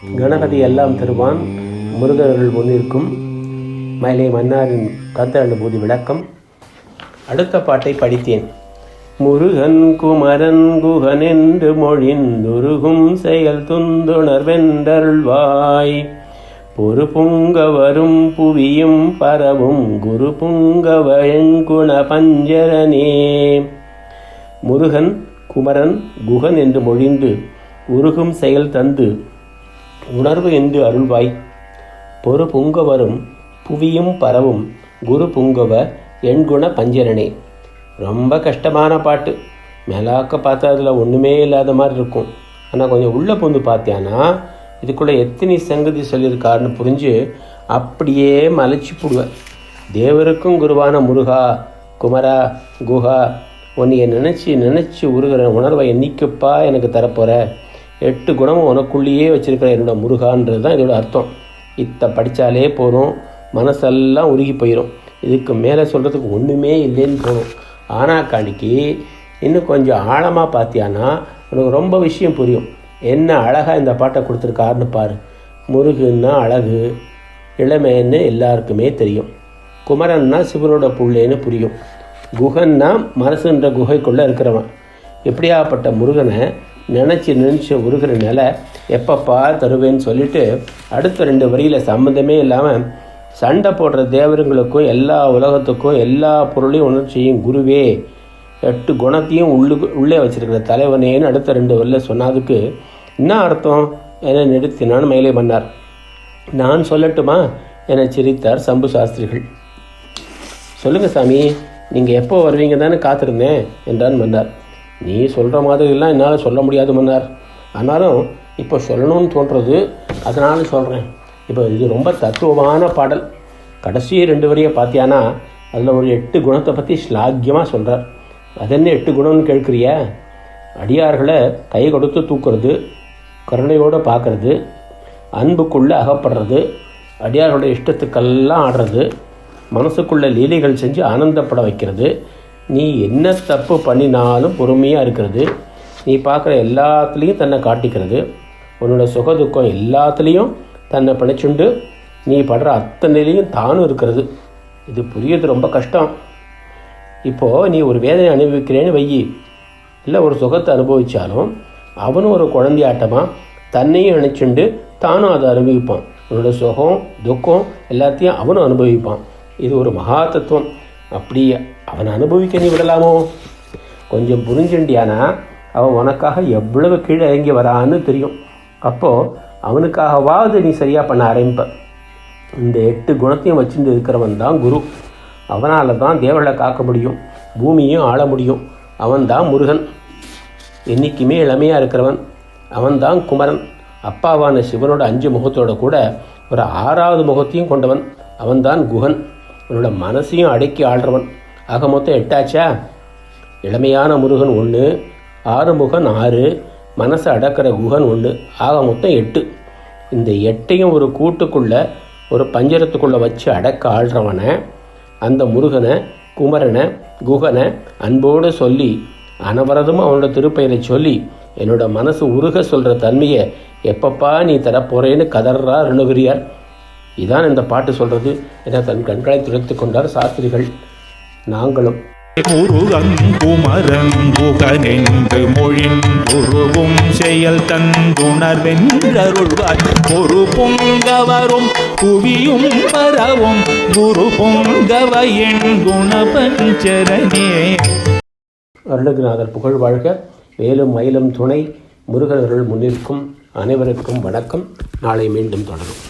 கணபதி எல்லாம் தருவான். முருகர்கள் முன்னிற்கும். மயிலை மன்னாரின் கந்த அனுபூதி விளக்கம். அடுத்த பாட்டை படித்தேன். முருகன் குமரன் குகன் என்று மொழிந்துருகும் செயல் துந்துணர்வென்றருள்வாய் பொறு புங்க வரும் புவியும் பரவும் குரு புங்க வழங்குண பஞ்சரனே. முருகன் குமரன் குகன் என்று மொழிந்து உருகும் செயல் தந்து உணர்வு என்று அருள்வாய். பொறு புங்கவரும் புவியும் பரவும் குரு புங்கவ எண்குண பஞ்சரனே ரொம்ப கஷ்டமான பாட்டு. மேலாக்க பார்த்தா அதில் ஒன்றுமே இல்லாத மாதிரி இருக்கும். ஆனால் கொஞ்சம் உள்ளே புந்து பார்த்தியானா இதுக்குள்ளே எத்தனை சங்கதி சொல்லியிருக்காருன்னு புரிஞ்சு அப்படியே மலைச்சி போடுவேன் தேவருக்கும் குருவான முருகா குமரா குஹா உன்னைய நினச்சி நினச்சி உருகிற உணர்வை என்னைக்குப்பா எனக்கு தரப்போகிற எட்டு குணமும் உனக்குள்ளேயே வச்சிருக்கிற என்னோட முருகான்றது தான் இதோட அர்த்தம். இத்தை படித்தாலே போதும். மனசெல்லாம் உருகி போயிடும் இதுக்கு மேலே சொல்கிறதுக்கு ஒன்றுமே இல்லைன்னு போகணும் ஆனால் காணிக்கு இன்னும் கொஞ்சம் ஆழமாக பார்த்தியானா உனக்கு ரொம்ப விஷயம் புரியும். என்ன அழகாக இந்த பாட்டை கொடுத்துருக்காருன்னு பாரு. முருகுன்னா அழகு இளமைன்னு எல்லாருக்குமே தெரியும். குமரன்னா சிவனோட புள்ளேன்னு புரியும். குகன்னா மனசுன்ற குகைக்குள்ளே இருக்கிறவன். எப்படியாப்பட்ட முருகனை நினச்சி நினச்சி உருகிற நிலை எப்பப்பா தருவேன்னு சொல்லிட்டு அடுத்த ரெண்டு வரியில் சம்மந்தமே இல்லாமல் சண்டை போடுற தேவருங்களுக்கும் எல்லா உலகத்துக்கும் எல்லா பொருளையும் உணர்ச்சியும் குருவே எட்டு குணத்தையும் உள்ளு உள்ளே வச்சிருக்கிற தலைவனேன்னு அடுத்த ரெண்டு வரியில் சொன்னதுக்கு என்ன அர்த்தம்? என நிறுத்தினான் மயிலை மன்னார். நான் சொல்லட்டுமா? என சிரித்தார் சம்பு சாஸ்திரிகள். சொல்லுங்கள் சாமி நீங்கள் எப்போ வருவீங்க தானே காத்திருந்தேன் என்றான் மன்னார். நீ சொல்கிற மாதிரிலாம் என்னால் சொல்ல முடியாது மன்னார். ஆனாலும் இப்போ சொல்லணும்னு தோன்றது அதனால சொல்கிறேன் இப்போ இது ரொம்ப தத்துவமான பாடல். கடைசி ரெண்டு வரியை பார்த்தியானா அதில் ஒரு எட்டு குணத்தை பற்றி ஸ்லாக்கியமாக சொல்கிறார் அது என்ன எட்டு குணம்னு கேட்குறிய? அடியார்களை கை கொடுத்து தூக்குறது கருணையோடு பார்க்குறது அன்புக்குள்ளே அகப்படுறது அடியார்களோட இஷ்டத்துக்கெல்லாம் ஆடுறது மனசுக்குள்ளே லீலைகள் செஞ்சு ஆனந்தப்பட வைக்கிறது நீ என்ன தப்பு பண்ணினாலும் பொறுமையாக இருக்கிறது. நீ பார்க்குற எல்லாத்துலேயும் தன்னை காட்டிக்கிறது. உன்னோட சுக துக்கம் எல்லாத்துலேயும் தன்னை பிணைச்சுண்டு நீ படுற அத்தனையிலையும் தானும் இருக்கிறது. இது புரியது ரொம்ப கஷ்டம். இப்போது நீ ஒரு வேதனை அனுபவிக்கிறேன்னு வையி. இல்லை ஒரு சுகத்தை அனுபவித்தாலும் அவனும் ஒரு குழந்தையாட்டமாக தன்னையும் நினச்சிண்டு தானும் அதை அனுபவிப்பான். உன்னோட சுகம் துக்கம் எல்லாத்தையும் அவனும் அனுபவிப்பான். இது ஒரு மகா தத்துவம். அப்படி அவனை அனுபவிக்க நீ விடலாமோ? கொஞ்சம் புரிஞ்சுண்டியானா? அவன் உனக்காக எவ்வளவு கீழே இறங்கி வரான்னு தெரியும். அப்போது அவனுக்காகவாவது நீ சரியாக பண்ண ஆரம்பிப்ப. இந்த எட்டு குணத்தையும் வச்சுட்டு இருக்கிறவன் தான் குரு. அவனால் தான் தேவர்களை காக்க முடியும். பூமியும் ஆள முடியும். அவன்தான் முருகன். என்றைக்குமே இளமையாக இருக்கிறவன். அவன்தான் குமரன். அப்பாவான சிவனோட அஞ்சு முகத்தோட கூட ஒரு ஆறாவது முகத்தையும் கொண்டவன். அவன்தான் குகன். உன்னோட மனசையும் அடக்கி ஆள்றவன். ஆக மொத்தம் எட்டாச்சா? இளமையான முருகன் ஒன்று ஆறுமுகன் ஆறு மனசை அடக்கிற குகன் ஒன்று ஆக மொத்தம் எட்டு. இந்த எட்டையும் ஒரு கூட்டுக்குள்ளே ஒரு பஞ்சரத்துக்குள்ளே வச்சு அடக்க ஆள்றவனை அந்த முருகனை குமரனை குகனை அன்போடு சொல்லி அனவரதமும் அவனோட திருப்பெயரை சொல்லி என்னோட மனசு உருக சொல்கிற தன்மையை எப்பப்பா நீ தரப்போறேன்னு கதறா அணுகிறியார் இதான் இந்த பாட்டு சொல்கிறது என தன் கண்களை துடைத்து கொண்டார் சாஸ்திரிகள் நாங்களும். முருகன் குமரன் குகனென்று மொழிந்துருவும் செயல் தந்துணர்வென்றருள்வாய் ஒரு பொங்க வரும் புவியும் பரவும். குரு பொங்கவ என் குணபஞ்சரனே அருணகிரிநாதர் புகழ் வாழ்க. வேலும் மயிலும் துணை. முருகனர்கள் முன்னிற்கும். அனைவருக்கும் வணக்கம். நாளை மீண்டும் தொடரும்.